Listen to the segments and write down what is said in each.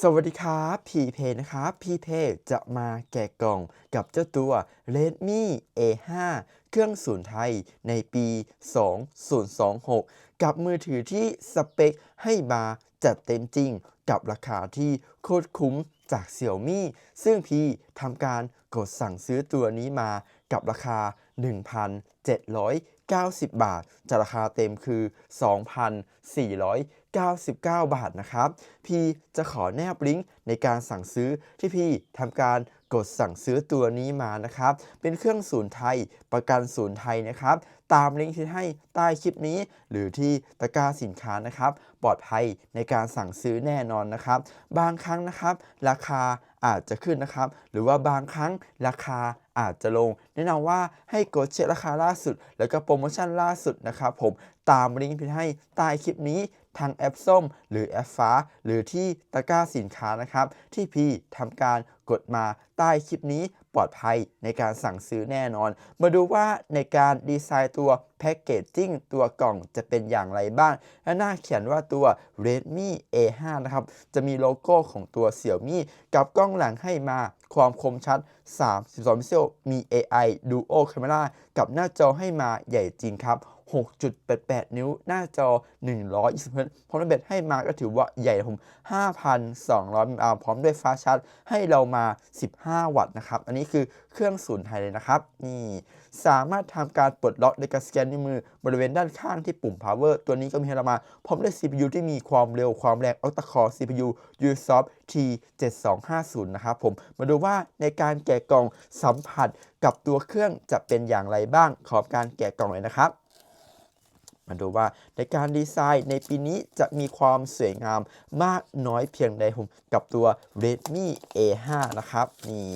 สวัสดีครับพีเพนะครับพีเพจะมาแกะกล่องกับเจ้าตัว Redmi A5 เครื่องศูนย์ไทยในปี 2026 กับมือถือที่สเปคให้มาจัดเต็มจริงกับราคาที่โคตรคุ้มจาก Xiaomi ซึ่งพี่ทำการกดสั่งซื้อตัวนี้มากับราคา 2,490 บาทจากราคาเต็มคือ 2,499 บาทนะครับ พี่จะขอแนบลิงก์ในการสั่งซื้อที่พี่ทำการ กดสั่งซื้อตัวนี้มานะครับ เป็นเครื่องศูนย์ไทย ประกันศูนย์ไทยนะครับ ตามลิงก์ที่ให้ใต้คลิปนี้ หรือที่ตะกร้าสินค้านะครับ ปลอดภัยในการสั่งซื้อแน่นอนนะครับ บางครั้งนะครับ ราคาอาจจะขึ้นนะครับ หรือว่าบางครั้งราคาอาจจะลง แนะนำว่าให้กดเช็คราคาล่าสุด แล้วก็โปรโมชั่นล่าสุดนะครับ ผมตามลิงก์ที่ให้ใต้คลิปนี้ ทางแอปส้ม หรือแอปฟ้า หรือที่ตะกร้าสินค้านะครับ ที่พี่ทำการกดมาใต้คลิปนี้ปลอดภัยในการสั่งซื้อแน่นอน มาดูว่าในการดีไซน์ตัวแพ็กเกจจิ้งตัวกล่องจะเป็นอย่างไรบ้าง และหน้าเขียนว่าตัว Redmi A5 นะครับ จะมีโลโก้ของตัว Xiaomi กับกล้องหลังให้มาความคมชัด 32 พิกเซล มี AI Duo Camera กับหน้าจอให้มาใหญ่จริงครับ 6.88 นิ้วหน้าจอ 120เฮิรตซ์พร้อมด้วยแบตให้มาก็ถือว่าใหญ่ผม 5,200มิลลิแอมพร้อมด้วยฟ้าชาร์จให้เรามา 15 วัตต์นะครับ อันนี้คือเครื่องศูนย์ไทยเลยนะครับ นี่ สามารถทำการปลดล็อกในการสแกนนิ้วมือบริเวณด้านข้างที่ปุ่ม power ตัวนี้ก็มีให้เรามา พร้อมด้วย CPU ที่มีความเร็วความแรง octa core CPU Usoft T7250 นะครับผม มาดูว่าในการแกะกล่องสัมผัสกับตัวเครื่องจะเป็นอย่างไรบ้าง ขอการแกะกล่องเลยนะครับ มาดูว่าในการดีไซน์ในปีนี้จะมีความสวยงามมากน้อยเพียงใดผมกับตัว Redmi A5 นะครับ นี่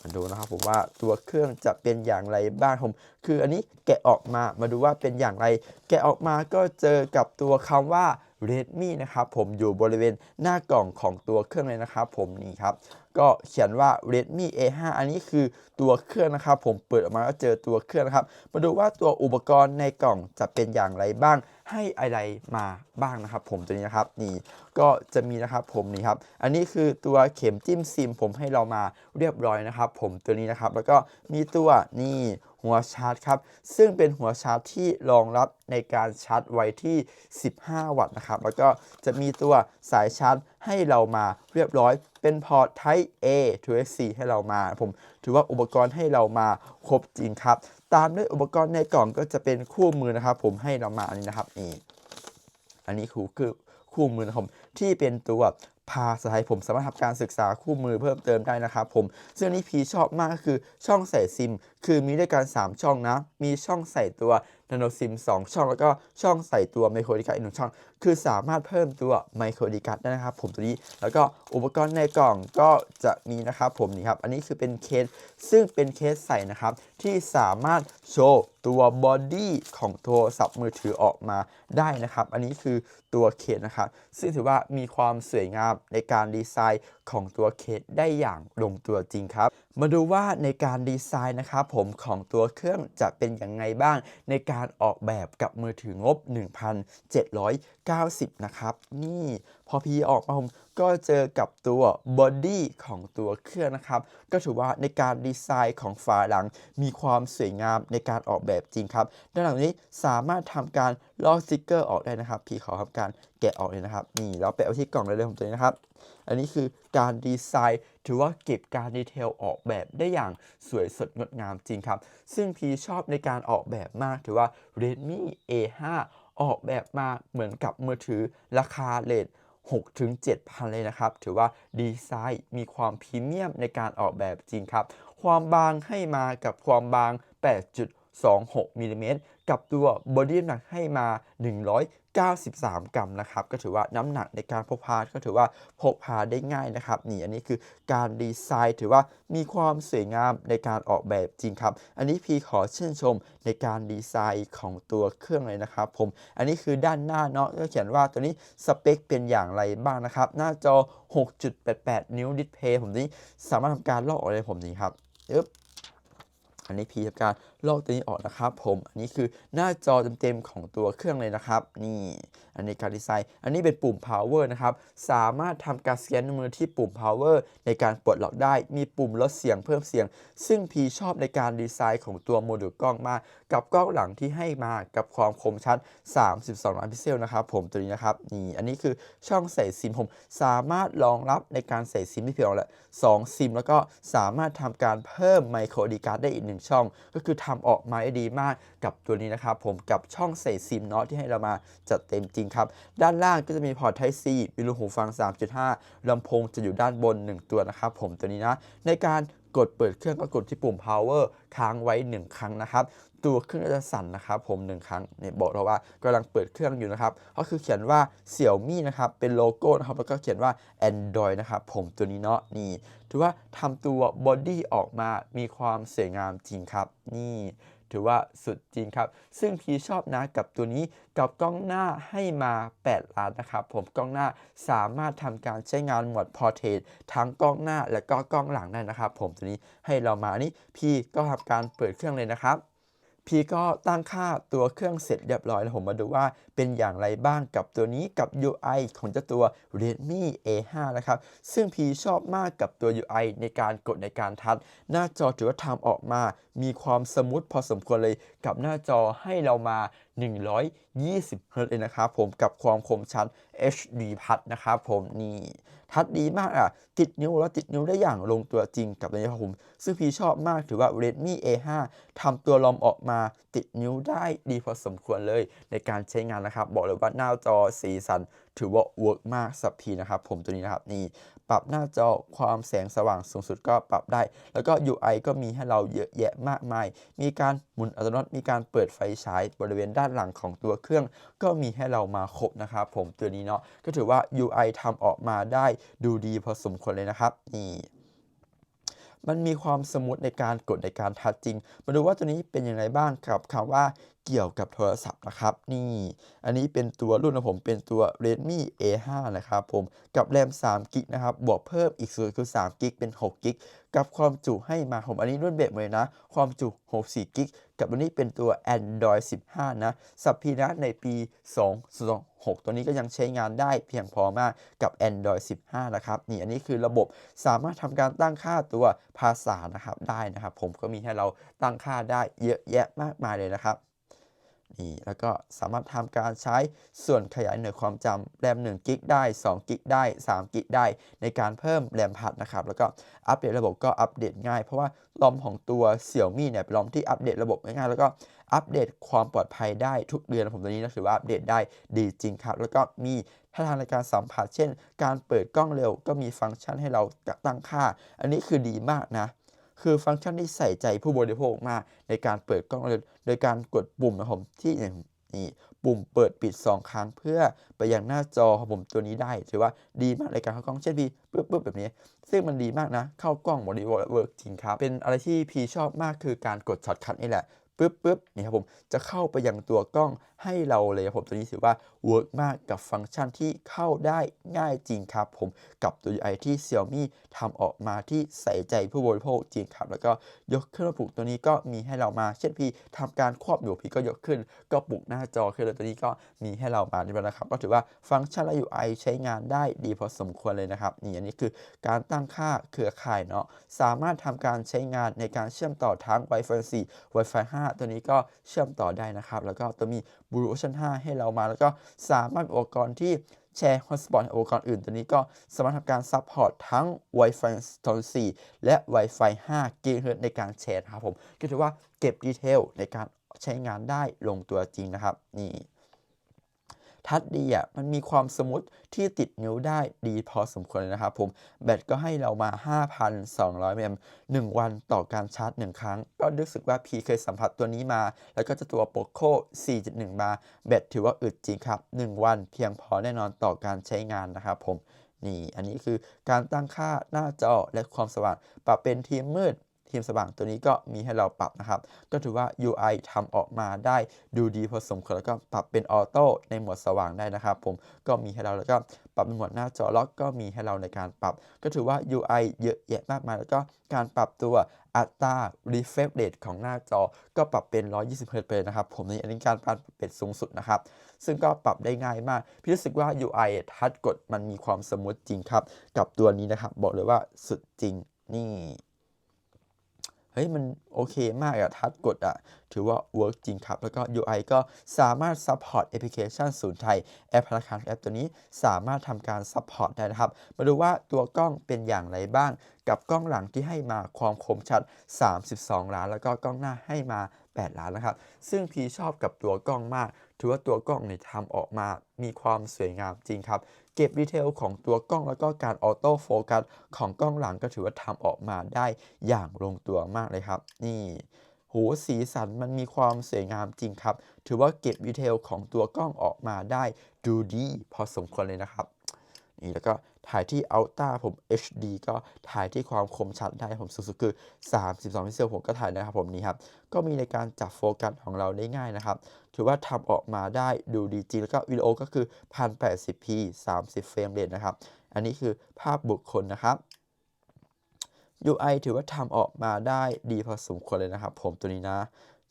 มาดูนะครับผมว่าตัวเครื่องจะเป็นอย่างไรบ้างผม คืออันนี้แกะออกมามาดูว่าเป็นอย่างไร แกะออกมาก็เจอกับตัวคำว่า Redmi นะครับผมอยู่บริเวณหน้ากล่องของตัวเครื่องเลยนะครับผมนี่ครับ ก็เขียนว่า Redmi A5 อันนี้คือตัวเครื่องนะครับ ผมเปิดออกมาก็เจอตัวเครื่องนะครับ มาดูว่าตัวอุปกรณ์ในกล่องจะเป็นอย่างไรบ้าง ให้อะไรมาบ้างนะครับ ผมตัวนี้นะครับนี่ก็จะมีนะครับผมนี่ครับอันนี้คือตัวเข็มจิ้มซิม ผมให้เรามาเรียบร้อยนะครับ ผมตัวนี้นะครับ แล้วก็มีตัวนี่หัวชาร์จครับซึ่งเป็นหัวชาร์จที่รองรับในการชาร์จไว้ที่ 15 วัตต์นะครับ แล้วก็จะมีตัวสายชาร์จให้เรามาเรียบร้อย เป็นพอร์ต Type A to C ให้เรามา ผมถือว่าอุปกรณ์ให้เรามาครบจริงครับ ตามด้วยอุปกรณ์ในกล่องก็จะเป็นคู่มือนะครับ ผมให้เรามาอันนี้นะครับนี่อันนี้คือคือคู่มือนะครับผมที่เป็นตัวภาษาไทยผมสามารถทำการศึกษาคู่มือเพิ่มเติมได้นะครับผม ซึ่งนนี้พีชอบมากก็คือช่องใส่ซิม คือมีด้วยกัน 3 ช่องนะ มีช่องใส่ตัว นาโนซิม 2 ช่องแล้วก็ช่องใส่ตัวไมโครดิการ์ดอีกหนึ่งช่อง คือสามารถเพิ่มตัวไมโครดิการ์ดได้นะครับ ผมตัวนี้แล้วก็อุปกรณ์ในกล่องก็จะมีนะครับผมนี่ครับ อันนี้คือเป็นเคสซึ่งเป็นเคสใส่นะครับ ที่สามารถโชว์ตัวบอดี้ของโทรศัพท์มือถือออกมาได้นะครับ อันนี้คือตัวเคสนะครับซึ่งถือว่ามีความสวยงามในการดีไซน์ของตัวเคสได้อย่างลงตัวจริงครับ มาดูว่าในการดีไซน์นะครับผมของตัวเครื่องจะเป็นอย่างไงบ้าง ในการออกแบบกับมือถืองบ 1,790 นะครับ นี่ พอพีออกมาผมก็เจอกับตัวบอดี้ของตัวเครื่องนะครับ ก็ถือว่าในการดีไซน์ของฝาหลังมีความสวยงามในการออกแบบจริงครับด้านหลังนี้สามารถทำการลอกสติกเกอร์ออกได้นะครับ พี่ขอทำการแกะออกเลยนะครับ นี่เราไปเอาที่กล่องเลยเลยของตัวนี้นะครับ อันนี้คือการดีไซน์ถือว่าเก็บการดีเทลออกแบบได้อย่างสวยสดงดงามจริงครับ ซึ่งพีชอบในการออกแบบมากถือว่า Redmi A5 ออกแบบมาเหมือนกับมือถือราคาเลท 6ถึง7,000เลยนะครับ ถือว่าดีไซน์มีความพรีเมียมในการออกแบบจริงครับ ความบางให้มากับความบาง 8.26มิลลิเมตรกับตัวบอดี้น้ำหนักให้มา 93 กรัมนะครับก็ถือว่าน้ำหนักในการพกพาก็ถือว่าพกพาได้ง่ายนะครับนี่อันนี้คือการดีไซน์ถือว่ามีความสวยงามในการออกแบบจริงครับ อันนี้พีขอชื่นชมในการดีไซน์ของตัวเครื่องเลยนะครับ ผมอันนี้คือด้านหน้าเนาะก็เขียนว่าตัวนี้สเปคเป็นอย่างไรบ้างนะครับ หน้าจอ 6.88 นิ้วดิสเพย์ผมนี้สามารถทำการลอกออกเลยผมนี้ครับอึ๊บอันนี้พีทำการลอกตัวนี้ออกนะครับ ผมอันนี้คือหน้าจอเต็มๆของตัวเครื่องเลยนะครับ นี่อันนี้การดีไซน์อันนี้เป็นปุ่ม power นะครับ สามารถทำการสแกนมือที่ปุ่ม power ในการปลดล็อกได้ มีปุ่มลดเสียงเพิ่มเสียง ซึ่งพีชอบในการดีไซน์ของตัวโมดูลกล้องมากกับกล้องหลังที่ให้มากับความคมชัด 32 ล้านพิกเซลนะครับ ผมตัวนี้นะครับนี่อันนี้คือช่องใส่ซิมผมสามารถรองรับในการใส่ซิมที่เพียงละ2ซิมแล้วก็สามารถทำการเพิ่มไมโครดีการ์ดได้อีกหนึ่งช่อง ก็คือทำออกมาได้ดีมากกับตัวนี้นะครับผมกับช่องใส่ซิมเนาะที่ให้เรามาจัดเต็มจริงครับ ด้านล่างก็จะมีพอร์ต Type C มีรูหูฟัง 3.5ลำโพงจะอยู่ด้านบน 1 ตัวนะครับผมตัวนี้นะในการกดเปิดเครื่องก็กดที่ปุ่ม power ค้างไว้ 1 ครั้งนะครับ ตัวเครื่องก็จะสั่นนะครับผม1ครั้งเนี่ยบอกเราว่ากำลังเปิดเครื่องอยู่นะครับก็คือเขียนว่า Xiaomi นะครับเป็นโลโก้นะครับแล้วก็เขียนว่า Android นะครับผมตัวนี้เนาะนี่ถือว่าทำตัวบอดี้ออกมามีความสวยงามจริงครับนี่ถือว่าสุดจริงครับ ซึ่งพีชอบนะกับตัวนี้กับกล้องหน้าให้มา 8 ล้านนะครับ ผมกล้องหน้าสามารถทำการใช้งานหมด Portrait ทั้งกล้องหน้าและก็กล้องหลังได้นะครับ ผมตัวนี้ให้เรามานนี้พี่ก็ทำการเปิดเครื่องเลยนะครับ พี่ก็ตั้งค่าตัวเครื่องเสร็จเรียบร้อยแล้วผมมาดูว่าเป็นอย่างไรบ้างกับตัวนี้กับ UI ของเจ้าตัว Redmi A5 นะครับ ซึ่งพี่ชอบมากกับตัว UI ในการกดในการทัชหน้าจอถือว่าทำออกมา มีความสมูทพอสมควรเลยกับหน้าจอให้เรามา 120เฮิรตเลยนะครับผมกับความคมชัด HD พัดนะครับผมนี่ พัดดีมากอะ ติดนิ้วแล้วติดนิ้วได้อย่างลงตัวจริงกับตัวนี้ครับผม ซึ่งพี่ชอบมากถือว่า Redmi A5 ทำตัวลอมออกมาติดนิ้วได้ดีพอสมควรเลยในการใช้งานนะครับ บอกเลยว่าหน้าจอสีสัน ถือว่าเวิร์กมากสับพีนะครับ ผมตัวนี้นะครับนี่ปรับหน้าจอความแสงสว่างสูงสุดก็ปรับได้ แล้วก็ UI ก็มีให้เราเยอะแยะมากมาย มีการหมุนอัตโนมัติมีการเปิดไฟฉายบริเวณด้านหลังของตัวเครื่อง ก็มีให้เรามาครบนะครับผมตัวนี้เนาะก็ถือว่า UI ทำออกมาได้ดูดีพอสมควรเลยนะครับนี่มันมีความสมูทในการกดในการทัชจริง มาดูว่าตัวนี้เป็นอย่างไรบ้างกับคำว่า เกี่ยวกับโทรศัพท์นะครับ นี่ อันนี้เป็นตัวรุ่นของผมเป็นตัว Redmi A5 นะครับผมกับแรม3กิกนะครับบวกเพิ่มอีกส่วนคือ3กิกเป็น6กิกกับความจุให้มาผมอันนี้รุ่นเบสเลยนะ ความจุ64กิกกับตัวนี้เป็นตัว Android 15 นะ สับพีนะในปี 2026 ตัวนี้ก็ยังใช้งานได้เพียงพอมากกับ Android 15 นะครับ นี่อันนี้คือระบบสามารถทำการตั้งค่าตัวภาษานะครับได้นะครับ ผมก็มีให้เราตั้งค่าได้เยอะแยะมากมายเลยนะครับ นี่แล้วก็สามารถทำการใช้ส่วนขยายหน่วยความจำแรม1กิกได้2กิกได้3กิกได้ ในการเพิ่มแรมพัดนะครับ แล้วก็อัปเดตระบบก็อัปเดตง่าย เพราะว่าลอมของตัว Xiaomi เนี่ยเป็นลอมที่อัปเดตระบบง่ายๆแล้วก็อัปเดตความปลอดภัยได้ทุกเดือนผมตัวนี้นะถือว่าอัปเดตได้ดีจริงครับ แล้วก็มีท่าทางในการสัมผัสเช่น การเปิดกล้องเร็วก็มีฟังก์ชันให้เราตั้งค่า อันนี้คือดีมากนะ คือฟังก์ชันที่ใส่ใจผู้บริโภคมากในการเปิดกล้องโดยการกดปุ่มนะผมที่อย่างนี่ปุ่มเปิดปิด 2 ครั้งเพื่อไปยังหน้าจอของผมตัวนี้ได้ ถือว่าดีมากในการเข้ากล้องเช่นพี่ปึ๊บปึ๊บแบบนี้ ซึ่งมันดีมากนะ เข้ากล้องบริโภคเวิร์กจริงครับ เป็นอะไรที่พีชอบมากคือการกดช็อตคัทนี่แหละปึ๊บปึ๊บนี่ครับผมจะเข้าไปยังตัวกล้องให้เราเลยครับผมตัวนี้ถือว่าเวิร์กมากกับฟังก์ชันที่เข้าได้ง่ายจริงครับผมกับตัว UI ที่ Xiaomi ทำออกมาที่ใส่ใจผู้บริโภคจริงครับ แล้วก็ยกเครื่องปลุกตัวนี้ก็มีให้เรามาเช่นพี่ทำการควบอยู่พี่ก็ยกขึ้น ก็ปลุกหน้าจอขึ้นเลยตัวนี้ก็มีให้เรามานี่แล้วนะครับ ก็ถือว่าฟังก์ชันและ UI ใช้งานได้ดีพอสมควรเลยนะครับนี่อันนี้คือการตั้งค่าเครือข่ายเนาะสามารถทำการใช้งานในการเชื่อมต่อทั้ง Wi-Fi 4 Wi-Fi 5 ตัวนี้ก็เชื่อมต่อได้นะครับ แล้วก็ตัวมีบลูออชัน5ให้เรามา แล้วก็สามารถอุปกรณ์ที่แชร์ Hotspot อุปกรณ์อื่นตัวนี้ก็สามารถทำการซัพพอร์ตทั้ง Wi-Fi 4 และ Wi-Fi 5 GHz ในการแชร์นะครับผม ก็ถือว่าเก็บดีเทลในการใช้งานได้ลงตัวจริงนะครับ นี่ ทัดดีอะมันมีความสมูทที่ติดนิ้วได้ดีพอสมควรเลยนะครับผม แบตก็ให้เรามา 5,200 mAh 1 วันต่อการชาร์จ 1 ครั้ง ก็รู้สึกว่าพีเคยสัมผัสตัวนี้มา แล้วก็จะตัว Poco 4.1มาแบตถือว่าอึดจริงครับ 1 วันเพียงพอแน่นอนต่อการใช้งานนะครับผมนี่ อันนี้คือการตั้งค่าหน้าจอและความสว่าง ปรับเป็นทีมมืด ทีมสว่างตัวนี้ก็มีให้เราปรับนะครับ ก็ถือว่า UI ทำออกมาได้ดูดีพอสมควรแล้วก็ปรับเป็นออโต้ในหมวดสว่างได้นะครับผมก็มีให้เราแล้วก็ปรับเป็นหมวดหน้าจอล็อกก็มีให้เราในการปรับ ก็ถือว่า UI เยอะแยะมากมายแล้วก็การปรับตัวอัตรา refresh rate ของหน้าจอก็ปรับเป็น 120 Hz ไปเลยนะครับผมในี่อันนี้การปรับเป็นสูงสุดนะครับ ซึ่งก็ปรับได้ง่ายมาก พี่รู้สึกว่า UI ทัชกดมันมีความสมูทจริงครับ กับตัวนี้นะครับ บอกเลยว่าสุดจริงนี่ เฮ้ยมันโอเคมากอะทัชกดอะถือว่าเวิร์กจริงครับ แล้วก็ UI ก็สามารถ support แอปพลิเคชันศูนย์ไทย แอปธนาคารแอปตัวนี้สามารถทำการ support ได้นะครับ มาดูว่าตัวกล้องเป็นอย่างไรบ้าง กับกล้องหลังที่ให้มาความคมชัด 32 ล้าน แล้วก็กล้องหน้าให้มา 8 ล้านนะครับ ซึ่งพีชอบกับตัวกล้องมาก ถือว่าตัวกล้องเนี่ยทำออกมามีความสวยงามจริงครับ เก็บดีเทลของตัวกล้องแล้วก็การออโต้โฟกัสของกล้องหลังก็ถือว่าทำออกมาได้อย่างลงตัวมากเลยครับ นี่โหสีสันมันมีความสวยงามจริงครับ ถือว่าเก็บดีเทลของตัวกล้องออกมาได้ดูดีพอสมควรเลยนะครับ นี่แล้วก็ ถ่ายที่ Ultra ผม HD ก็ถ่ายที่ความคมชัดได้ผมสูงสุดคือ 32พิกเซลผมก็ถ่ายได้ครับผมนี่ครับ ก็มีในการจับโฟกัสของเราได้ง่ายนะครับ ถือว่าทำออกมาได้ดูดีจริงแล้วก็วิดีโอก็คือ 1080p 30 เฟรมเรทนะครับ อันนี้คือภาพบุคคลนะครับ UI ถือว่าทำออกมาได้ดีพอสมควรเลยนะครับ ผมตัวนี้นะ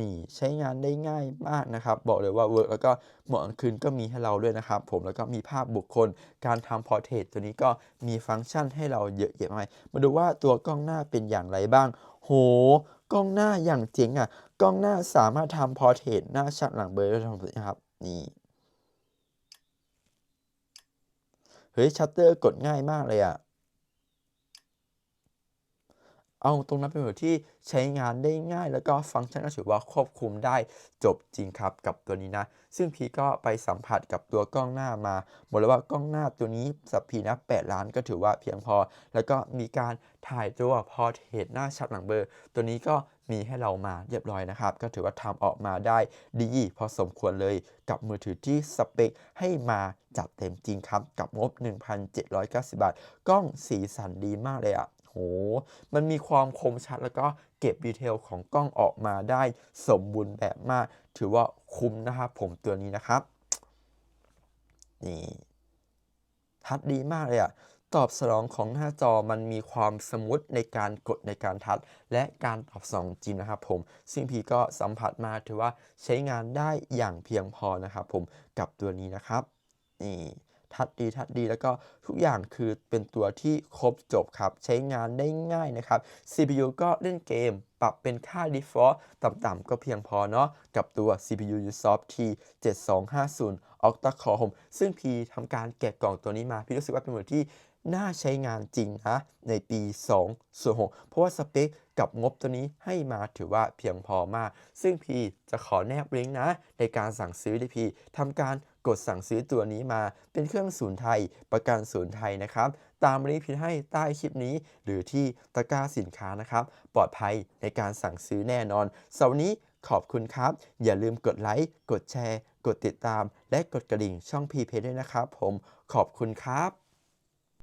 นี่ใช้งานได้ง่ายมากนะครับ บอกเลยว่าเวิร์กแล้วก็หมดกลางคืนก็มีให้เราด้วยนะครับ ผมแล้วก็มีภาพบุคคล การทำพอร์เทรตตัวนี้ก็มีฟังก์ชันให้เราเยอะแยะมากมาดูว่าตัวกล้องหน้าเป็นอย่างไรบ้าง โห กล้องหน้าอย่างเจ๋งอะ กล้องหน้าสามารถทำพอร์เทรตหน้าชัดหลังเบลอได้ทั้งหมดนะครับ นี่เฮ้ยชัตเตอร์กดง่ายมากเลยอะ เอาตรงนั้นเป็นแบบที่ใช้งานได้ง่าย แล้วก็ฟังก์ชันก็ถือว่าควบคุมได้จบจริงครับกับตัวนี้นะ ซึ่งพีก็ไปสัมผัสกับตัวกล้องหน้ามาบอกเลยว่ากล้องหน้าตัวนี้สับพีนะ 8 ล้านก็ถือว่าเพียงพอ แล้วก็มีการถ่ายตัวพอเทรตหน้าชัดหลังเบลอร์ ตัวนี้ก็มีให้เรามาเรียบร้อยนะครับ ก็ถือว่าทำออกมาได้ดีพอสมควรเลยกับมือถือที่สเปคให้มาจัดเต็มจริงครับ กับงบ 1,790 บาท กล้องสีสันดีมากเลยอะ มันมีความคมชัดแล้วก็เก็บดีเทลของกล้องออกมาได้สมบูรณ์แบบมาก ถือว่าคุ้มนะครับผมตัวนี้นะครับ นี่ทัดดีมากเลยอะตอบสนองของหน้าจอมันมีความสมูทในการกดในการทัด และการตอบสนองจริงนะครับผม ซึ่งพีก็สัมผัสมาถือว่าใช้งานได้อย่างเพียงพอนะครับผมกับตัวนี้นะครับนี่ ทัดดีทัดดี แล้วก็ทุกอย่างคือเป็นตัวที่ครบจบครับ ใช้งานได้ง่ายนะครับ CPU ก็เล่นเกมปรับเป็นค่า default ต่ำๆก็เพียงพอเนาะกับตัว CPU Usoft T 7250 Octa Core ผมซึ่งพีทำการแกะกล่องตัวนี้มาพี่รู้สึกว่าเป็นมือที่น่าใช้งานจริงนะในปี 206เพราะว่าสเปค กับงบตัวนี้ให้มาถือว่าเพียงพอมาก ซึ่งพีจะขอแนบลิงก์นะ ในการสั่งซื้อที่พีทำการกดสั่งซื้อตัวนี้มาเป็นเครื่องศูนย์ไทย ประกันศูนย์ไทยนะครับ ตามลิงก์พีให้ใต้คลิปนี้ หรือที่ตะกร้าสินค้านะครับ ปลอดภัยในการสั่งซื้อแน่นอนสำหรับวันนี้ขอบคุณครับ อย่าลืมกดไลค์กดแชร์ กดติดตาม และกดกระดิ่งช่องพีเพด้วยนะครับ ผมขอบคุณครับ